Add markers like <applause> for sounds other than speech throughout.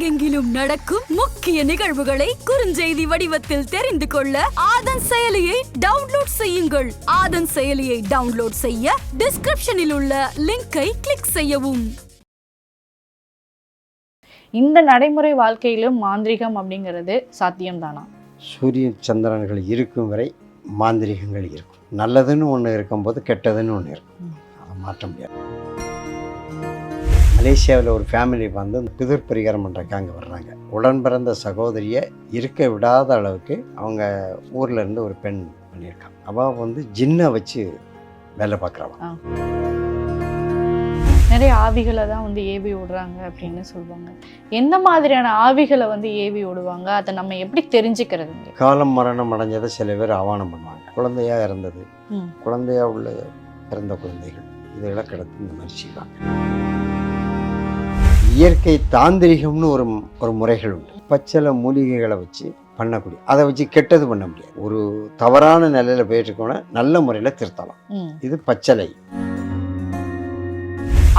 உலகெங்கிலும் நடக்கும் முக்கிய நிகழ்வுகளை குறுஞ்செய்தி வடிவத்தில் தெரிந்து கொள்ள ஆதன் செயலியை டவுன்லோட் செய்யுங்கள். ஆதன் செயலியை டவுன்லோட் செய்ய டிஸ்கிரிப்ஷனில் உள்ள லிங்கை கிளிக் செய்யவும். இந்த நடைமுறை வாழ்க்கையிலும் மாந்திரிகம் அப்படிங்கிறது சாத்தியம்தானா? சூரிய சந்திரன்கள் இருக்கும் வரை மாந்திரிகங்கள் இருக்கும். நல்லதுன்னு ஒன்று இருக்கும்போது கெட்டதுன்னு ஒன்று இருக்கும். அதை மாற்ற முடியாது. மலேசியாவில் ஒரு ஃபேமிலி வந்து பிதிர் பரிகாரம் பண்ணுறக்கு அங்கே வர்றாங்க. உடன் பிறந்த சகோதரியை இருக்க விடாத அளவுக்கு அவங்க ஊர்ல இருந்து ஒரு பெண் பண்ணியிருக்காங்க அவள் வந்து ஜின்னை வச்சு வேலை பார்க்குறவா. நிறைய ஆவிகளை தான் வந்து ஏவி விடுறாங்க அப்படின்னு சொல்லுவாங்க. எந்த மாதிரியான ஆவிகளை வந்து ஏவி விடுவாங்க? அதை நம்ம எப்படி தெரிஞ்சுக்கிறதுங்க காலம் மரணம் அடைஞ்சதை சில பேர் ஆவானம் பண்ணுவாங்க. குழந்தையா இறந்தது. குழந்தையா உள்ள பிறந்த குழந்தைகள். இதெல்லாம் கிடத்து இந்த மாதிரி செய்வாங்க. இயற்கை தாந்திரிகம்னு ஒரு ஒரு முறைகள் உண்டு. பச்சளை மூலிகைகளை வச்சு பண்ணக்கூடிய அதை வச்சு கெட்டது பண்ண முடியாது. ஒரு தவறான நிலையில போயிட்டு இருக்கோம்னா நல்ல முறையில் திருத்தலாம். இது பச்சளை.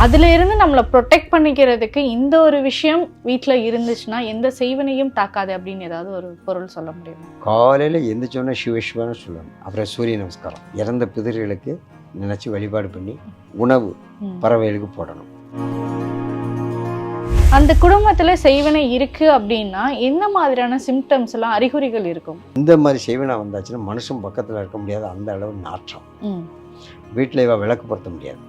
அதுல இருந்து நம்மளை ப்ரொடெக்ட் பண்ணிக்கிறதுக்கு இந்த ஒரு விஷயம் வீட்ல இருந்துச்சுன்னா எந்த செய்வனையும் தாக்காது அப்படின்னு ஏதாவது ஒரு பொருள் சொல்ல முடியுமா? காலையில் எந்திரிச்சோன்னே சிவசிவான்னு சொல்லணும். அப்புறம் சூரிய நமஸ்காரம். இறந்த பிதிர்களுக்கு நினச்சி வழிபாடு பண்ணி உணவு. பறவைகளுக்கு போடணும். அந்த குடும்பத்துல செய்வனை இருக்கு அப்படின்னா என்ன மாதிரியான சிம்டம்ஸ் எல்லாம் அறிகுறிகள் இருக்கும்? இந்த மாதிரி செய்வனா வந்தாச்சுன்னா மனுஷன் பக்கத்தில் இருக்க முடியாது. அந்த அளவு நாற்றம். வீட்டில் இவ விளக்கு பொருத்த முடியாது.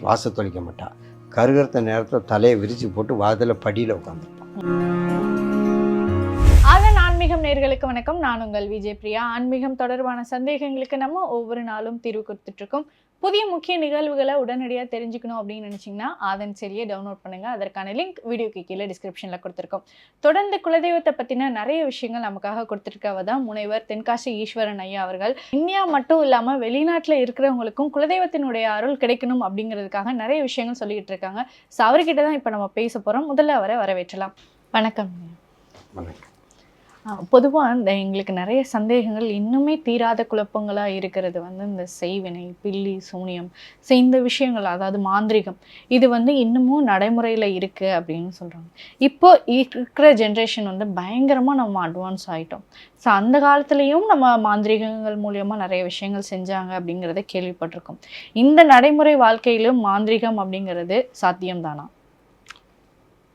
வாச தொளிக்க மாட்டா. கருகறுத்த நேரத்தில் தலையை விரிச்சு போட்டு வாதில் படியில் உட்காந்துருப்பான் ஆன்மீகம் நேர்களுக்கு வணக்கம். நான் உங்கள் விஜய் பிரியா. ஆன்மீகம் தொடர்பான சந்தேகங்களுக்கு நம்ம ஒவ்வொரு நாளும் தீர்வு கொடுத்துட்டு இருக்கோம் புதிய முக்கிய நிகழ்வுகளை உடனடியாக தெரிஞ்சுக்கணும் அப்படின்னு நினச்சிங்கன்னா ஆதன் செயலியை டவுன்லோட் பண்ணுங்கள் அதற்கான லிங்க் வீடியோக்கு கீழே டிஸ்கிரிப்ஷனில் கொடுத்துருக்கோம். தொடர்ந்து குலதெய்வத்தை பற்றின நிறைய விஷயங்கள் நமக்காக கொடுத்துருக்கவ தான் முனைவர் தென்காசி ஈஸ்வரன் ஐயா அவர்கள். இந்தியா மட்டும் இல்லாமல் வெளிநாட்டில் இருக்கிறவங்களுக்கும் குலதெய்வத்தினுடைய அருள் கிடைக்கணும் அப்படிங்கிறதுக்காக நிறைய விஷயங்கள் சொல்லிக்கிட்டு இருக்காங்க. ஸோ அவர்கிட்ட தான் இப்போ நம்ம பேச போகிறோம் முதல்ல அவரை வரவேற்றலாம். வணக்கம் வணக்கம். பொதுவாக இந்த எங்களுக்கு நிறைய சந்தேகங்கள் இன்னுமே தீராத குழப்பங்களாக இருக்கிறது வந்து இந்த செய்வினை பில்லி சூனியம். இந்த விஷயங்கள் அதாவது மாந்திரிகம் இது வந்து இன்னமும் நடைமுறையில் இருக்குது அப்படின்னு சொல்கிறாங்க இப்போ இருக்கிற ஜென்ரேஷன் வந்து பயங்கரமாக நம்ம அட்வான்ஸ் ஆகிட்டோம் ஸோ அந்த காலத்துலேயும் நம்ம மாந்திரிகங்கள் மூலியமாக நிறைய விஷயங்கள் செஞ்சாங்க அப்படிங்கிறத கேள்விப்பட்டிருக்கோம். இந்த நடைமுறை வாழ்க்கையிலும் மாந்திரிகம் அப்படிங்கிறது சாத்தியம்தானா?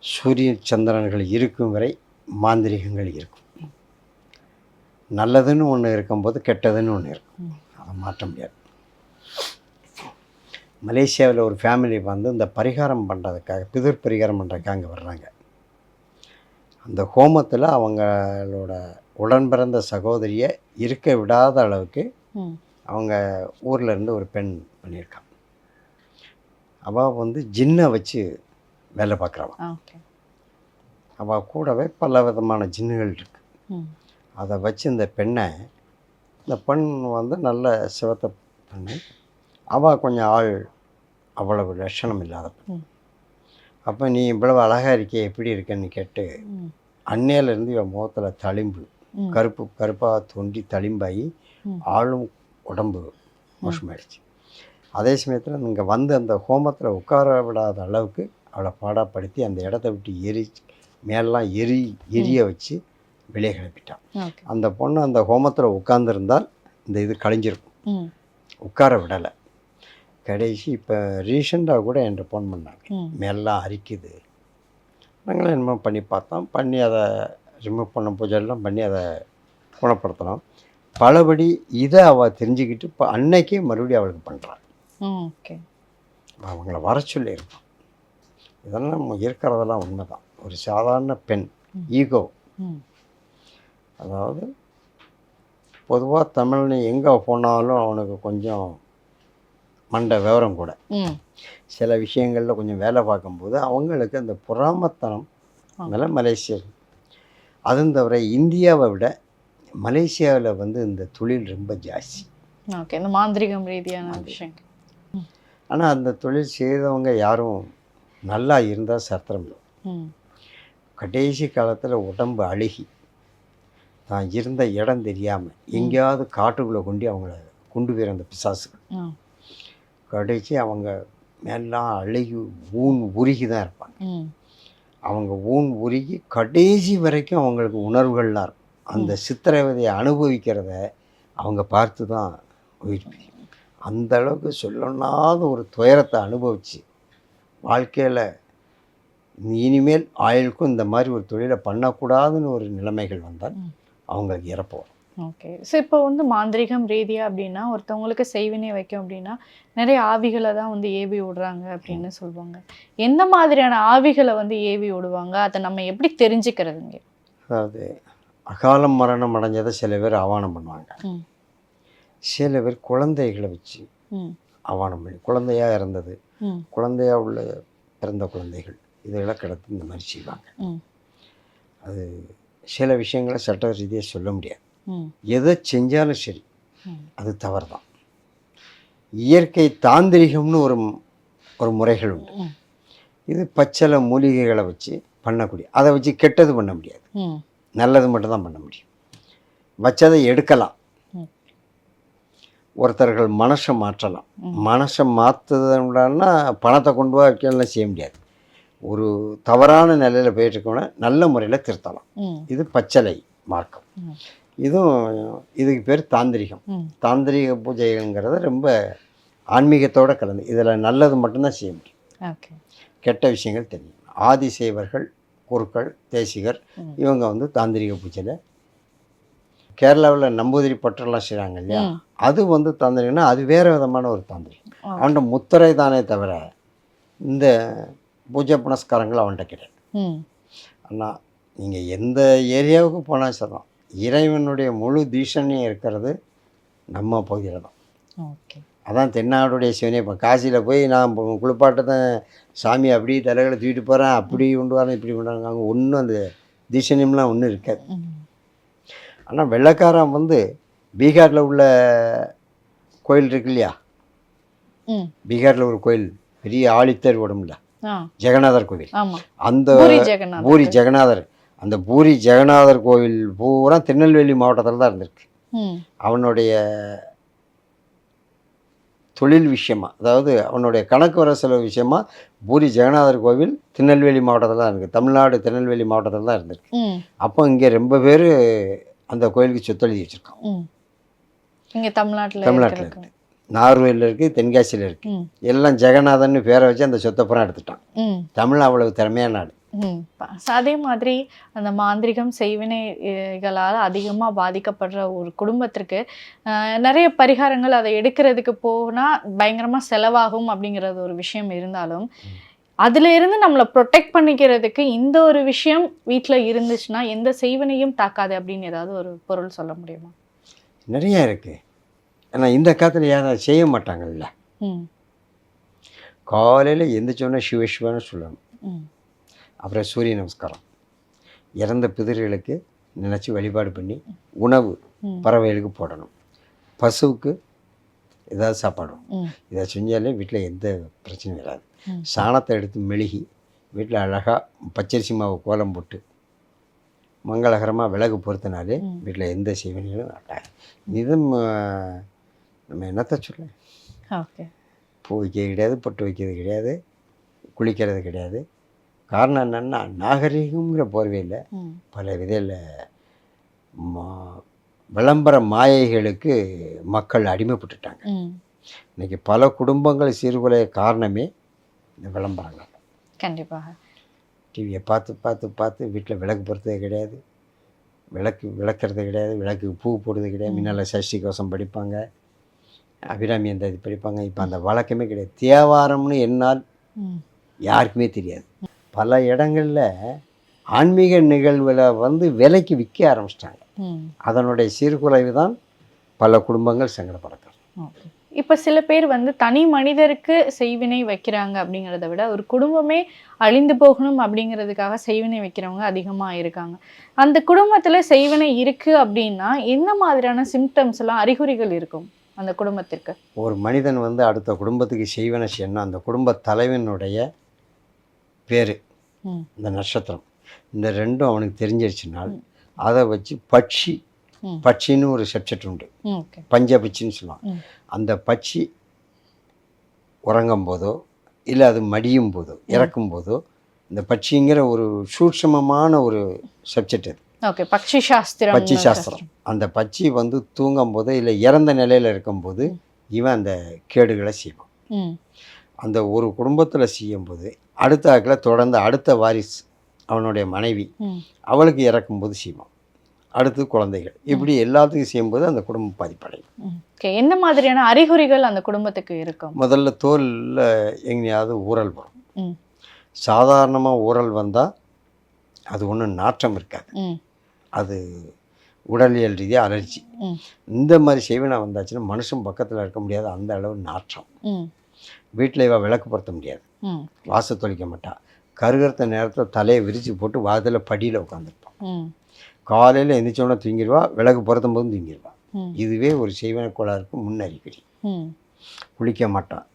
சூரிய சந்திரன்கள் இருக்கும் வரை மாந்திரிகங்கள் இருக்கும். நல்லதுன்னு ஒன்று இருக்கும்போது கெட்டதுன்னு ஒன்று இருக்கும். அதை மாற்ற முடியாது. மலேசியாவில் ஒரு ஃபேமிலி வந்து இந்த பரிகாரம் பண்ணுறதுக்காக பிதிர் பரிகாரம் பண்ணுறதுக்காக அங்கே வர்றாங்க. அந்த ஹோமத்தில் அவங்களோட உடன் பிறந்த சகோதரியை இருக்க விடாத அளவுக்கு. அவங்க ஊர்ல இருந்து ஒரு பெண் பண்ணியிருக்காங்க அவள் வந்து ஜின்னை வச்சு வேலை பார்க்குறவன் அவள் கூடவே பல விதமான ஜின்னுகள் இருக்கு. ம். அதை வச்சு இந்த பெண்ணை இந்த பெண் வந்து நல்ல சிவத்தை பெண்ணு அவள் கொஞ்சம் ஆள் அவ்வளவு லட்சணம் இல்லாத பெண். அப்போ நீ இவ்வளவு அழகாக இருக்கே எப்படி இருக்கேன்னு கேட்டு அன்னையிலேருந்து இவன் முகத்தில் தளிம்பு. கருப்பு கருப்பாக தோண்டி தளிம்பாகி. ஆளும் உடம்பு மோசமாயிடுச்சு அதே சமயத்தில் இங்கே வந்து அந்த ஹோமத்தில் உட்கார விடாத அளவுக்கு அவளை பாடாப்படுத்தி அந்த இடத்த விட்டு எரி மேலெலாம் எரி எரிய வச்சு வெளியே கிளப்பிட்டான் அந்த பொண்ணு அந்த ஹோமத்தில் உட்கார்ந்திருந்தால் இந்த இது கழிஞ்சிருக்கும் உட்கார விடலை. கடைசி இப்போ ரீசெண்டாக கூட என்கிட்ட ஃபோன் பண்ணாங்க. மேலாம் அரிக்குது. நாங்களும் என்னமோ பண்ணி பார்த்தோம். பண்ணி அதை ரிமூவ் பண்ண பூஜைலாம் பண்ணி அதை குணப்படுத்தினோம். பலபடி இதை அவள் தெரிஞ்சுக்கிட்டு இப்போ அன்னைக்கே மறுபடியும் அவளுக்கு பண்ணுறான் ஓகே. அவங்கள வர சொல்லியிருப்பான் இதெல்லாம் இருக்கிறதெல்லாம் உண்மைதான். ஒரு சாதாரண பெண். ஈகோ. அதாவது பொதுவாக தமிழ்னு எங்கே போனாலும் அவனுக்கு கொஞ்சம் மண்டை விவரம் கூட. சில விஷயங்களில் கொஞ்சம் வேலை பார்க்கும்போது அவங்களுக்கு அந்த பொறாமத்தனம். மேலே மலேசியா அதுவும் தவிர இந்தியாவை விட மலேசியாவில் வந்து இந்த தொழில் ரொம்ப ஜாஸ்தி. ஓகே இந்த மாந்திரிகம் ரீதியான விஷயங்கள். ஆனால் அந்த தொழில் செய்தவங்க யாரும் நல்லா இருந்தால் சத்திரம் இல்லை. கடைசி காலத்தில் உடம்பு அழுகி. தான் இருந்த இடம் தெரியாமல் எங்கேயாவது காட்டுக்குள்ளே கொண்டு அவங்கள கொண்டு போயிரு அந்த பிசாசுகள் கடைசி அவங்க மேலாம் அழுகி ஊன் உருகி தான் இருப்பாங்க. அவங்க ஊன் உருகி கடைசி வரைக்கும் அவங்களுக்கு உணர்வுகள்லாம் இருக்கும். அந்த சித்திரவதையை அனுபவிக்கிறத அவங்க பார்த்து தான் உயிர் அந்த அளவுக்கு சொல்லொண்ணாத ஒரு துயரத்தை அனுபவித்து வாழ்க்கையில் இனிமேல் ஆயுளுக்கும் இந்த மாதிரி ஒரு தொழிலை பண்ணக்கூடாதுன்னு ஒரு நிலைமைகள் வந்தால். அவங்களுக்கு இறப்பு வரும். ஓகே ஸோ இப்போ வந்து மாந்திரிகம் ரீதியா அப்படின்னா ஒருத்தவங்களுக்கு செய்வினை வைக்கும் அப்படின்னா நிறைய ஆவிகளை தான் வந்து ஏவி விடுறாங்க அப்படின்னு சொல்லுவாங்க. எந்த மாதிரியான ஆவிகளை வந்து ஏவி விடுவாங்க? அதை நம்ம எப்படி தெரிஞ்சுக்கிறதுங்க அதாவது அகாலம் மரணம் அடைஞ்சதை சில பேர் ஆவானம் பண்ணுவாங்க. சில பேர் குழந்தைகளை வச்சு ஆவானம் பண்ணி குழந்தையா இருந்தது ம். குழந்தையா உள்ள பிறந்த குழந்தைகள் இதெல்லாம் கிடத்து இந்த மாதிரி செய்வாங்க. அது சில விஷயங்களை சட்ட ரீதியாக சொல்ல முடியாது. எதை செஞ்சாலும் சரி அது தவறு தான் இயற்கை தாந்திரிகம்னு ஒரு ஒரு முறைகள் உண்டு. இது பச்சளை மூலிகைகளை வச்சு பண்ணக்கூடிய அதை வச்சு கெட்டது பண்ண முடியாது. நல்லது மட்டும் தான் பண்ண முடியும். வச்சதை எடுக்கலாம். ஒருத்தர்கள் மனசை மாற்றலாம். மனசை மாற்றுதுன்னா பணத்தை கொண்டு போய் வைக்கலாம் செய்ய முடியாது. ஒரு தவறான நிலையில் போயிட்டு இருக்கவன நல்ல முறையில் திருத்தலாம். இது பச்சளை மார்க்கம். இதுவும் இதுக்கு பேர் தாந்திரிகம். தாந்திரிக பூஜைங்கிறது ரொம்ப ஆன்மீகத்தோடு கலந்து இதில் நல்லது மட்டும்தான் செய்ய முடியும். கெட்ட விஷயங்கள் தெரியும். ஆதிசேவர்கள் குருக்கள் தேசிகர். இவங்க வந்து தாந்திரிக பூஜையில் கேரளாவில் நம்பூதிரி பற்றெல்லாம் செய்கிறாங்க இல்லையா. அது வந்து தாந்திரிகம்னா அது வேறு விதமான ஒரு தாந்திரிகம். அவன்கிட்ட முத்திரை தானே தவிர இந்த பூஜை புனஸ்காரங்கள் அவன்கிட்ட ம். ஆனால் நீங்கள் எந்த ஏரியாவுக்கு போனால் சொல்லலாம் இறைவனுடைய முழு தீஷணியம் இருக்கிறது நம்ம பகுதியில் தான். ஓகே. அதான் தென்னாடுடைய சிவனே இப்போ காசியில் போய் நான் குளிப்பாட்ட தான் சாமி அப்படி தலைகளை தூக்கிட்டு போகிறேன் அப்படி கொண்டு வரேன் இப்படி கொண்டு வரேன் அங்கே ஒன்றும் அந்த தீஷணியம்லாம் ஒன்றும் இருக்காது. ஆனால் வெள்ளைக்காரன் வந்து பீகாரில் உள்ள கோயில் இருக்கு இல்லையா? பீகாரில் ஒரு கோயில் பெரிய ஆழித்தர் உடம்புல. ஜெகநாதர் கோவில். அந்த பூரி ஜெகநாத் பூரி ஜெகநாதர் அந்த பூரி ஜெகநாதர் கோவில் பூரா திருநெல்வேலி மாவட்டத்தில் தான் இருந்திருக்கு. அவனுடைய தொழில் விஷயமா அதாவது அவனுடைய கணக்கு வர செலவு விஷயமா பூரி ஜெகநாதர் கோவில் திருநெல்வேலி மாவட்டத்தில் தான் இருக்குது தமிழ்நாடு திருநெல்வேலி மாவட்டத்தில் தான் இருந்திருக்கு. அப்போ இங்கே ரொம்ப பேர் அந்த கோயிலுக்கு சொத்தெழுதி வச்சுருக்கான் இங்க தமிழ்நாட்டுல தமிழ்நாட்டுல இருக்கிறதுக்கு. நார்வேலில் இருக்குது தென்காசியில் இருக்குது எல்லாம் ஜெகநாதன் பேரை வச்சு அந்த சொத்தை புறம் எடுத்துட்டான். தமிழ் அவ்வளவு திறமையான நாடு. அதே மாதிரி அந்த மாந்திரிகம் செய்வினைகளால் அதிகமாக பாதிக்கப்படுற ஒரு குடும்பத்திற்கு நிறைய பரிகாரங்கள் அதை எடுக்கிறதுக்கு போனால் பயங்கரமாக செலவாகும் அப்படிங்கிறது ஒரு விஷயம் இருந்தாலும் அதுல இருந்து நம்மளை ப்ரொடெக்ட் பண்ணிக்கிறதுக்கு இந்த ஒரு விஷயம் வீட்டில் இருந்துச்சுன்னா எந்த செய்வினையும் தாக்காது அப்படின்னு ஏதாவது ஒரு பொருள் சொல்ல முடியுமா? நிறைய இருக்குது ஆனால் இந்த காலத்தில் யாரும் செய்ய மாட்டாங்கல்ல. காலையில் எந்திரிச்சோன்னே சிவ சிவன்னு சொல்லணும் அப்புறம் சூரிய நமஸ்காரம். இறந்த பிதிர்களுக்கு நினச்சி வழிபாடு பண்ணி உணவு. பறவைகளுக்கு போடணும். பசுவுக்கு ஏதாவது சாப்பாடும் இதை செஞ்சாலே வீட்டில் எந்த பிரச்சனையும் வராது. சாணத்தை எடுத்து மெழுகி வீட்டில் அழகாக பச்சரிசி மாவு கோலம் போட்டு மங்களகரமாக விளக்கு பொறுத்தினாலே. வீட்டில் எந்த செய்வனையும் வராது. இது ம- நம்ம என்னத்த சொல்ல? ஓகே பூ வைக்கிறது கிடையாது பொட்டு வைக்கிறது கிடையாது குளிக்கிறது கிடையாது. காரணம் என்னென்னா நாகரிகங்கிற போர்வையில் பல விதையில் மா விளம்பர மாயைகளுக்கு மக்கள் அடிமைப்பட்டுட்டாங்க. இன்றைக்கி பல குடும்பங்கள் சீர்குலைய காரணமே இந்த விளம்பரங்கள். கண்டிப்பாக. டிவியை பார்த்து பார்த்து பார்த்து வீட்டில் விளக்கு பொறுத்தது கிடையாது. விளக்கு விளக்குறது கிடையாது. விளக்கு பூ போடுறது கிடையாது. முன்னால் சஷ்டி கோஷம் படிப்பாங்க. அபிராமி அந்த இது படிப்பாங்க. இப்போ அந்த வழக்கமே கிடையாது. தேவாரம்னு என்னால் யாருக்குமே தெரியாது. பல இடங்களில் ஆன்மீக நிகழ்வில் வந்து விலைக்கு விற்க ஆரம்பிச்சிட்டாங்க. அதனுடைய சீர்குலைவு தான் பல குடும்பங்கள் சங்கடப்படுறது இப்போ சில பேர் வந்து தனி மனிதருக்கு செய்வினை வைக்கிறாங்க அப்படிங்கிறத விட ஒரு குடும்பமே அழிந்து போகணும் அப்படிங்கிறதுக்காக செய்வினை வைக்கிறவங்க அதிகமாக இருக்காங்க. அந்த குடும்பத்தில் செய்வினை இருக்கு அப்படின்னா என்ன மாதிரியான சிம்டம்ஸ் எல்லாம் அறிகுறிகள் இருக்கும்? அந்த குடும்பத்திற்கு? ஒரு மனிதன் வந்து அடுத்த குடும்பத்துக்கு செய்வன செய்யணும் அந்த குடும்ப தலைவனுடைய பேர் இந்த நட்சத்திரம். இந்த ரெண்டும் அவனுக்கு தெரிஞ்சிருச்சுனால் அதை வச்சு பட்சி. பட்சின்னு ஒரு சப்ஜெக்ட் உண்டு. பஞ்சபட்சின்னு சொல்லுவாங்க. அந்த பட்சி உறங்கும் போதோ இல்லை அது மடியும் போதோ இறக்கும் போதோ இந்த பட்சிங்கிற ஒரு சூட்சமமான ஒரு சப்ஜெக்ட் அது. ஓகே பக்ஷி சாஸ்திரம் பட்சி சாஸ்திரம். அந்த பட்சி வந்து தூங்கும் போது இல்லை இறந்த நிலையில் இருக்கும்போது இவன் அந்த கேடுகளை செய்வான். அந்த ஒரு குடும்பத்தில் செய்யும்போது அடுத்த ஆக்கில் தொடர்ந்து அடுத்த வாரிசு அவனுடைய மனைவி அவளுக்கு இறக்கும்போது செய்வான். அடுத்து குழந்தைகள். இப்படி எல்லாத்துக்கும் செய்யும்போது அந்த குடும்பம் பாதிப்படையும். ஓகே என்ன மாதிரியான அறிகுறிகள் அந்த குடும்பத்துக்கு இருக்கும்? முதல்ல தோலில் எங்கேயாவது ஊறல் வரும். சாதாரணமாக ஊறல் வந்தால் அது ஒன்றும் நாற்றம் இருக்காது. அது உடலியல் ரீதியாக அலர்ஜி. இந்த மாதிரி செய்வனை வந்தாச்சுன்னா மனுஷன் பக்கத்தில் இருக்க முடியாது. அந்த அளவு நாற்றம். வீட்டில் இவ விளக்கு பொருத்த முடியாது. ம். வாச தொளிக்க மாட்டா. கருகறுத்த நேரத்தில் தலையை விரித்து போட்டு வாதில் படியில் உட்காந்துருப்பான் காலையில் எந்திரிச்சோடனே தூங்கிடுவா விளக்கு பொருத்தும் போதும் தூங்கிடுவா இதுவே ஒரு செய்வன கோளாறுக்கு முன்னறிகுறி குளிக்க மாட்டான்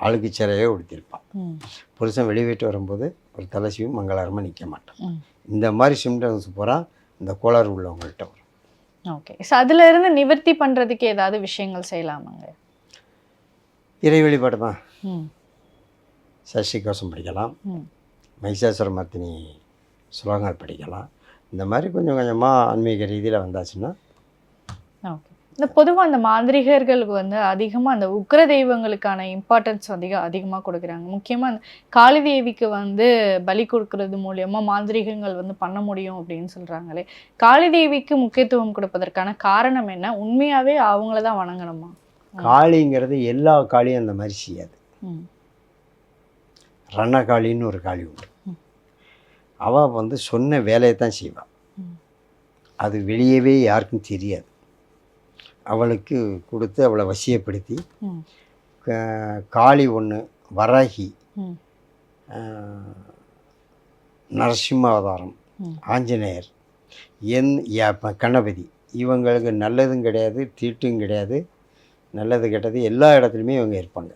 அழுக்கு சிறையே உடுத்திருப்பான் புருஷன் வெளியே வரும்போது ஒரு தலை சீவி மங்களகரமாக நிற்க மாட்டான். இந்த மாதிரி சிம்டம்ஸ் பூரா இந்த கோளாறு உள்ளவங்கள்ட்ட வரும். ஓகே. ஸோ அதுல இருந்து நிவர்த்தி பண்றதுக்கு ஏதாவது விஷயங்கள் செய்யலாமாங்க? இறை வழிபாடு தான் ம். சஷ்டி கோஷம் படிக்கலாம். ம். மைசாசுர மர்த்தினி ஸ்லோகங்கள் படிக்கலாம். இந்த மாதிரி கொஞ்சம் கொஞ்சமாக ஆன்மீக ரீதியில் வந்தாச்சுன்னா ஓகே. இந்த பொதுவாக அந்த மாந்திரிகர்களுக்கு வந்து அதிகமாக அந்த உக்ர தெய்வங்களுக்கான இம்பார்ட்டன்ஸ் அதிகம் அதிகமாக கொடுக்குறாங்க. முக்கியமாக அந்த காளி தேவிக்கு வந்து பலி கொடுக்கறது மூலியமா மாந்திரிகங்கள் வந்து பண்ண முடியும் அப்படின்னு சொல்கிறாங்களே காளி தேவிக்கு முக்கியத்துவம் கொடுப்பதற்கான காரணம் என்ன? உண்மையாகவே அவங்கள தான் வணங்கணுமா? காளிங்கிறது எல்லா காளியும் அந்த மாதிரி செய்யாது. ரணகாளின்னு ஒரு காளி உண்டு. அவள் வந்து சொன்ன வேலையை தான் செய்வாள். அது வெளியவே யாருக்கும் தெரியாது. அவளுக்கு கொடுத்து அவளை வசியப்படுத்தி. காளி ஒன்று வராகி. நரசிம்ம அவதாரம். ஆஞ்சநேயர் என் கணபதி. இவங்களுக்கு நல்லதும் கிடையாது தீட்டும் கிடையாது. நல்லது கெட்டது எல்லா இடத்துலையுமே இவங்க இருப்பாங்க.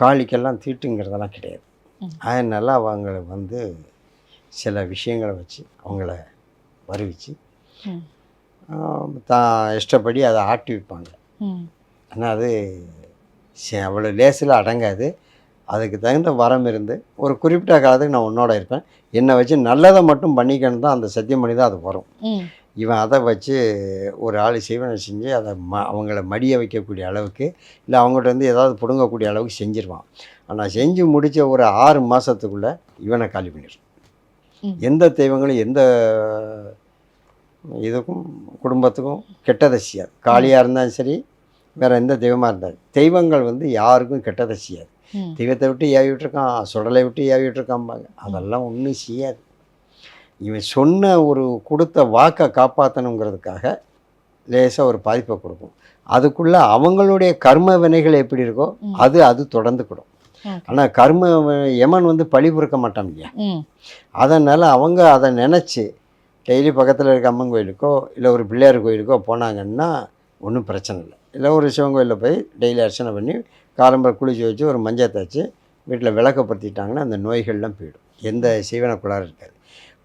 காளிக்கெல்லாம் தீட்டுங்கிறதெல்லாம் கிடையாது. அதனால அவங்கள வந்து சில விஷயங்களை வச்சு அவங்கள வருவிச்சு. தான் இஷ்டப்படி அதை ஆட்டி வைப்பாங்க ம். ஆனால் அது சே- அவ்வளோ லேசில் அடங்காது. அதுக்கு தகுந்த வரம் இருந்து ஒரு குறிப்பிட்ட காலத்துக்கு நான் உன்னோட இருப்பேன். என்னை வச்சு நல்லதை மட்டும் பண்ணிக்கணும் தான் அந்த சத்தியம் பண்ணி தான் அது வரும். இவன் அதை வச்சு ஒரு ஆள் செய்வனை செஞ்சு அதை ம அவங்கள மடிய வைக்கக்கூடிய அளவுக்கு இல்லை அவங்கள்ட்ட வந்து ஏதாவது பிடுங்கக்கூடிய அளவுக்கு செஞ்சிருவான். ஆனால் செஞ்சு முடித்த ஒரு ஆறு மாதத்துக்குள்ளே இவனை காலி பண்ணிடுவான். எந்த தெய்வங்களும் எந்த இதுக்கும் குடும்பத்துக்கும் கெட்டதை செய்யாது. காளியாக இருந்தாலும் சரி வேறு எந்த தெய்வமாக இருந்தாலும். தெய்வங்கள் வந்து யாருக்கும் கெட்டதை செய்யாது. தெய்வத்தை விட்டு ஏவி விட்டுருக்கான் சுடலை விட்டு ஏவி விட்டுருக்காம்பாங்க அதெல்லாம் ஒன்றும் செய்யாது. இவன் சொன்ன ஒரு கொடுத்த வாக்கை காப்பாற்றணுங்கிறதுக்காக லேசாக ஒரு பாதிப்பை கொடுக்கும். அதுக்குள்ளே அவங்களுடைய கர்ம வினைகள் எப்படி இருக்கோ. அது அது தொடர்ந்து கொடுக்கும் ஓகே. ஆனால் கர்ம யமன் வந்து பழி பொறுக்க மாட்டான் இல்லையா? அதனால் அவங்க அதை நினச்சி டெய்லி பக்கத்தில் இருக்க அம்மன் கோயிலுக்கோ இல்லை ஒரு பிள்ளையார் கோயிலுக்கோ போனாங்கன்னா ஒன்றும் பிரச்சனை இல்லை. இல்லை ஒரு சிவன் கோயிலில் போய் டெய்லி அர்ச்சனை பண்ணி காலம்பரை குளிச்சு வச்சு ஒரு மஞ்சள் தேய்ச்சி வீட்டில் விளக்கப்படுத்திட்டாங்கன்னா அந்த நோய்கள்லாம் போயிடும். எந்த சீவன குளாறு இருக்காது.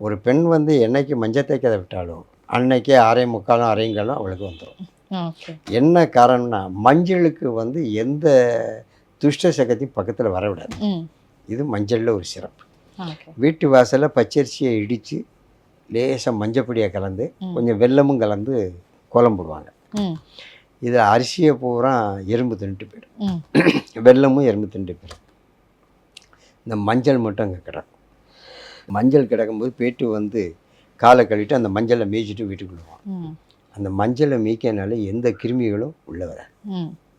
ஒரு பெண் வந்து என்னைக்கு மஞ்சள் தேய்க்கதை விட்டாலும் அன்னைக்கே அரை முக்காலும் அரைங்காலும் அவளுக்கு வந்துடும் என்ன காரணம்னா மஞ்சளுக்கு வந்து எந்த துஷ்ட சக்தியும் பக்கத்தில் வரவிடாது. இது மஞ்சளில் ஒரு சிறப்பு. வீட்டு வாசலில் பச்சரிசியை இடித்து லேசாக மஞ்சப்பொடியை கலந்து. கொஞ்சம் வெல்லமும் கலந்து கோலம் போடுவாங்க. இதில் அரிசியை பூரா எறும்பு தின்ட்டு போயிடும். ம். <clears throat> வெல்லமும் எறும்பு தின்ட்டு போயிடும். இந்த மஞ்சள் மட்டும் அங்கே கிடக்கும். மஞ்சள் கிடக்கும்போது பேட்டு வந்து காலை கழுவிட்டு அந்த மஞ்சளை மீச்சிட்டு வீட்டுக்குள்ள போவான். ம். அந்த மஞ்சளை மீக்கனால எந்த கிருமிகளும் உள்ளே வராது.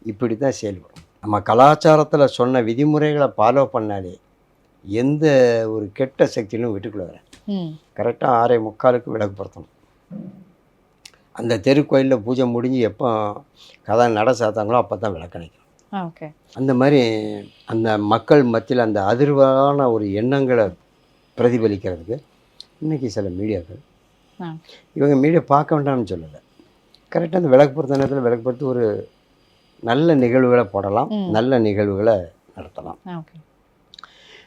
இப்படி தான் செயல்படும். நம்ம கலாச்சாரத்தில் சொன்ன விதிமுறைகளை ஃபாலோ பண்ணாலே எந்த ஒரு கெட்ட சக்தியிலும் வீட்டுக்குள்ளே வராது. ம் கரெக்டாக ஆறே முக்காலுக்கு விளக்கு பொருத்தணும். அந்த தெருக்கோயிலில் பூஜை முடிஞ்சு எப்போ கதை நட சாத்தாங்களோ அப்போ தான் விளக்கணைக்கணும் ஓகே அந்த மாதிரி அந்த மக்கள் மத்தியில் அந்த அதிர்வான ஒரு எண்ணங்களை பிரதிபலிக்கிறதுக்கு இன்றைக்கி சில மீடியாக்கள் இவங்க மீடியா பார்க்க வேண்டாம்னு சொல்லலை. கரெக்டாக அந்த விளக்கு பொறுத்த நேரத்தில் விளக்கு பொறுத்து ஒரு நல்ல நிகழ்வுகளை போடலாம். நல்ல நிகழ்வுகளை நடத்தலாம். ஓகே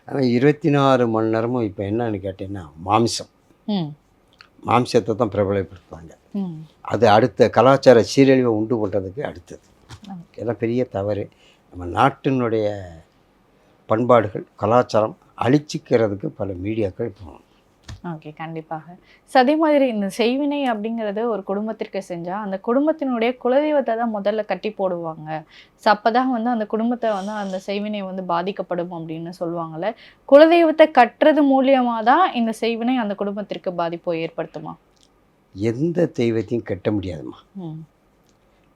ஆனால் இருபத்தி நாலு மணி நேரமும் இப்போ என்னன்னு கேட்டிங்கன்னா மாம்சம். மாம்சத்தை தான் பிரபலப்படுத்துவாங்க. அது அடுத்த கலாச்சார சீரழிவை உண்டு பண்ணுறதுக்கு அடுத்தது. இதெல்லாம் பெரிய தவறு. நம்ம நாட்டினுடைய பண்பாடுகள் கலாச்சாரம் அழிச்சிக்கிறதுக்கு பல மீடியாக்கள் போகணும். ஓகே கண்டிப்பாக. So, அதே மாதிரி இந்த செய்வினை அப்படிங்கிறது ஒரு குடும்பத்திற்கு செஞ்சா அந்த குடும்பத்தினுடைய குலதெய்வத்தை தான் முதல்ல கட்டி போடுவாங்க. ஸோ அப்பதான் வந்து அந்த குடும்பத்தை வந்து அந்த செய்வினை வந்து பாதிக்கப்படும் அப்படின்னு சொல்லுவாங்கல்ல. குலதெய்வத்தை கட்டுறது மூலியமா தான் இந்த செய்வினை அந்த குடும்பத்திற்கு பாதிப்பை ஏற்படுத்துமா? எந்த தெய்வத்தையும் கட்ட முடியாதும்மா. ம்.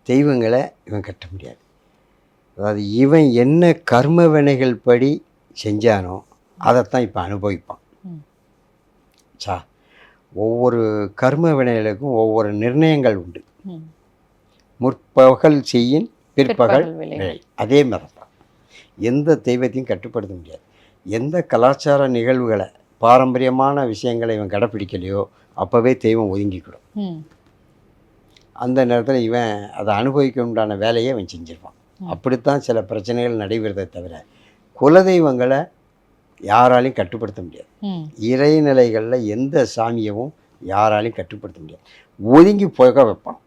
தெய்வங்களை இவன் கட்ட முடியாது. அதாவது இவன் என்ன கர்ம வினைகள் படி செஞ்சானோ அதைத்தான் இப்போ அனுபவிப்பான். சா ஒவ்வொரு கர்ம வினைகளுக்கும் ஒவ்வொரு நிர்ணயங்கள் உண்டு. முற்பகல் செய்யின் பிற்பகல். விளை அதே மாதிரி தான் எந்த தெய்வத்தையும் கட்டுப்படுத்த முடியாது. எந்த கலாச்சார நிகழ்வுகளை பாரம்பரியமான விஷயங்களை இவன் கடைப்பிடிக்கலையோ அப்போவே தெய்வம் ஒதுங்கிக்கிடும். அந்த நேரத்தில் இவன் அதை அனுபவிக்க உண்டான வேலையை அவன் செஞ்சிருப்பான். அப்படித்தான் சில பிரச்சனைகள் நடைபெறதை தவிர குலதெய்வங்களை யாராலையும் கட்டுப்படுத்த முடியாது. இறைநிலைகளில் எந்த சாமியவும் யாராலையும் கட்டுப்படுத்த முடியாது. ஒதுங்கி போக வைப்பான்.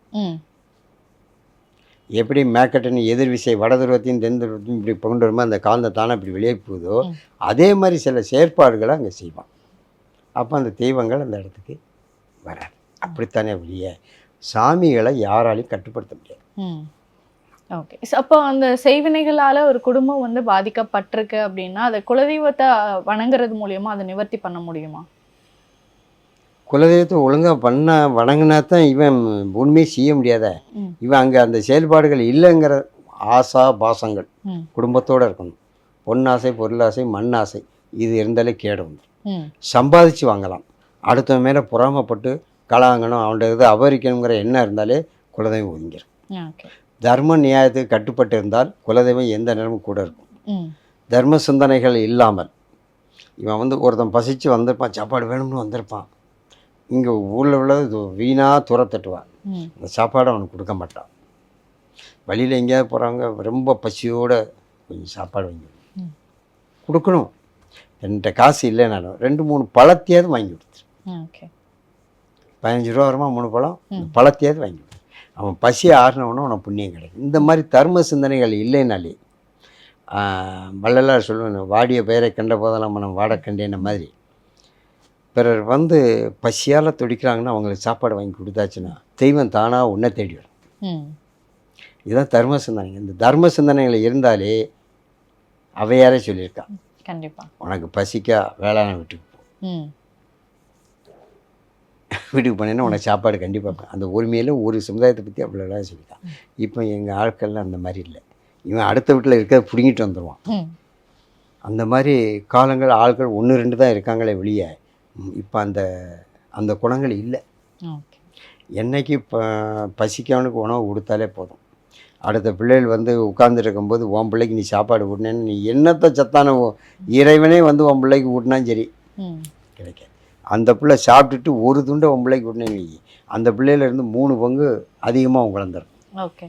எப்படி மேக்கட்டின் எதிர் விசை வட துருவத்தையும் தென் துருவத்தையும் இப்படி கொண்டு அந்த காந்த தானே இப்படி வெளியே போகுதோ. அதே மாதிரி சில செயற்பாடுகளை அங்கே செய்வான். அப்போ அந்த தெய்வங்கள் அந்த இடத்துக்கு வராது. அப்படித்தானே வெளியே சாமிகளை யாராலையும் கட்டுப்படுத்த முடியாது. ஓகே அப்போ அந்த செய்வினைகளால ஒரு குடும்பம் வந்து பாதிக்கப்பட்டிருக்கு அப்படின்னா அதை குலதெய்வத்தை வணங்குறது மூலியமா அதை நிவர்த்தி பண்ண முடியுமா? குலதெய்வத்தை ஒழுங்காக பண்ண வணங்கினா தான் இவன் உண்மையை செய்ய முடியாத. இவன் அங்கே அந்த செயல்பாடுகள் இல்லைங்கிற ஆசா பாசங்கள் குடும்பத்தோடு இருக்கணும். பொன்னாசை பொருளாசை மண்ணாசை இது இருந்தாலே கேடு வந்து. ம். சம்பாதிச்சு வாங்கலாம். அடுத்தவன் மேலே பொறாமப்பட்டு கலாங்கணும் அவன்கிட்ட இது அபகரிக்கணுங்கிற எண்ணம் இருந்தாலே குலதெய்வம் ஒதுங்கிடும் தர்ம நியாயத்துக்கு கட்டுப்பட்டு இருந்தால் குலதெய்வம் எந்த நேரமும் கூட இருக்கும். தர்ம சிந்தனைகள் இல்லாமல் இவன் வந்து ஒருத்தன் பசிச்சு வந்திருப்பான் சாப்பாடு வேணும்னு வந்திருப்பான். இங்கே ஊரில் உள்ளது வீணாக துரத்தட்டுவான் அந்த சாப்பாடு அவனுக்கு கொடுக்க மாட்டான். வழியில் எங்கேயாவது போகிறவங்க ரொம்ப பசியோடு கொஞ்சம் சாப்பாடு வாங்கி. கொடுக்கணும். என்கிட்ட காசு இல்லைனாலும் ரெண்டு மூணு பழத்தையாவது வாங்கி கொடுத்துரு. ஓகே. பதினஞ்சு ரூபா வருமா மூணு பழம்? பழத்தையாவது வாங்கி. அவன் பசி ஆறினவனும் அவனுக்கு புண்ணியம் கிடைக்கும். இந்த மாதிரி தர்ம சிந்தனைகள் இல்லைனாலே வள்ளலார் சொல்லுவேன் வாடிய பெயரை கண்ட போதெல்லாம் மனம் வாட கண்டேன மாதிரி. பிறர் வந்து பசியால் துடிக்கிறாங்கன்னா அவங்களுக்கு சாப்பாடு வாங்கி கொடுத்தாச்சுன்னா தெய்வம் தானாக உன்னை தேடி வரும். இதுதான் தர்ம சிந்தனைங்க இந்த தர்ம சிந்தனைகள் இருந்தாலே அவையாரே சொல்லியிருக்கா கண்டிப்பா. உனக்கு பசிக்கா வேளாண் வீட்டுக்கு போ. வீட்டுக்கு போனேன்னா உனக்கு சாப்பாடு கண்டிப்பாக அந்த உரிமையில் ஒரு சமுதாயத்தை பற்றி அவ்வளோ சொல்லியிருக்கான் இப்போ எங்கள் ஆட்கள்லாம் அந்த மாதிரி இல்லை. இவன் அடுத்த வீட்டில் இருக்கிறத பிடுங்கிட்டு வந்துடுவான் அந்த மாதிரி காலங்கள் ஆட்கள் ஒன்று ரெண்டு தான் இருக்காங்களே வெளியே. இப்போ அந்த அந்த குணங்கள் இல்லை. என்னைக்கு இப்போ பசிக்கவனுக்கு உணவு கொடுத்தாலே போதும். அடுத்த பிள்ளைகள் வந்து உட்கார்ந்துட்டு இருக்கும்போது உன் பிள்ளைக்கு நீ சாப்பாடு ஊட்டினேன்னு நீ என்னத்தை சத்தான இறைவனே வந்து உன் பிள்ளைக்கு ஊட்டினாலும் சரி. ம். கிடைக்க அந்த பிள்ளை சாப்பிட்டுட்டு ஒரு துண்டை உன் பிள்ளைக்கு ஊட்டினேன்னு வை அந்த பிள்ளையில இருந்து மூணு பங்கு அதிகமாக குழந்துரும் ஓகே.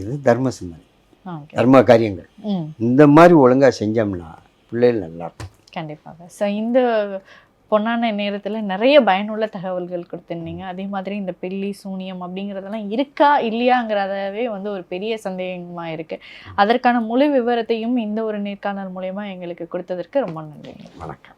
இது தர்ம சிந்தனை. தர்ம காரியங்கள். இந்த மாதிரி ஒழுங்காக செஞ்சோம்னா பிள்ளைகள் நல்லா இருக்கும். கண்டிப்பாக. ஸோ இந்த பொன்னான நேரத்தில் நிறைய பயனுள்ள தகவல்கள் கொடுத்துருந்தீங்க. அதே மாதிரி இந்த பில்லி சூனியம் அப்படிங்கிறதெல்லாம் இருக்கா இல்லையாங்கிறதவே வந்து ஒரு பெரிய சந்தேகமாக இருக்குது அதற்கான முழு விவரத்தையும் இந்த ஒரு நேர்காணல் மூலயமா எங்களுக்கு கொடுத்ததற்கு ரொம்ப நன்றிங்க. வணக்கம்.